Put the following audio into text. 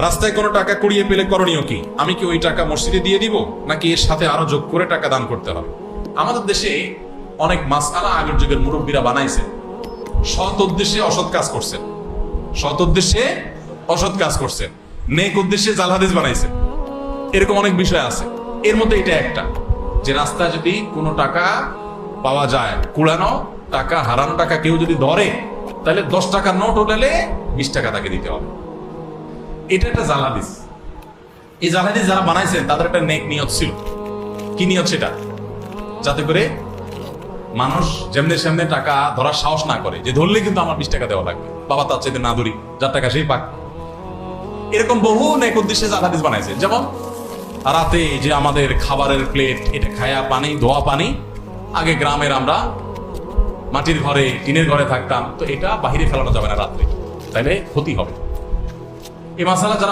রাস্তায় কোনো টাকা কুড়িয়ে পেলে করণীয় কি? আমি কি ওই টাকা মসজিদে দিয়ে দিব? নাকি এর সাথে আরও যোগ করে টাকা দান করতে হবে? আমাদের দেশে অনেক মাসালা আগের যুগের মুরব্বীরা বানাইছে। সৎ উদ্দেশ্যে অসৎ কাজ করছেন। সৎ উদ্দেশ্যে অসৎ কাজ করছেন। নেক উদ্দেশ্যে জাল হাদিস বানাইছে এরকম অনেক বিষয় আছে। এর মধ্যে এটা একটা। যে রাস্তায় যদি কোনো টাকা পাওয়া যায়, কুড়ানো টাকা, হারানো টাকা কেউ যদি ধরে, তাহলে দশ টাকা নোট ওঠালে বিশ টাকা তাকে দিতে হবে। এটা একটা জালাদিস এই জালাদিস যারা বানাইছেন, তাদের একটা নেক নিয়ত ছিল। কি নিয়ত সেটা? যাতে করে মানুষ যেমনি সেমনি টাকা ধরার সাহস না করে, যে ধরলে কিন্তু আমার বিশ টাকা দেওয়া লাগবে। বাবা তার চাইতে না ধরি যার টাকা সেই পাক। এরকম বহু নেক উদ্দেশ্যে জালাদিস বানাইছে। যেমন রাতে যে আমাদের খাবারের প্লেট এটা খায়া পানি, ধোয়া পানি, আগে গ্রামের আমরা মাটির ঘরে, টিনের ঘরে থাকতাম। তো এটা বাহিরে ফেলানো যাবে না রাত্রে। তাইলে ক্ষতি হবে। এই মাসালা যারা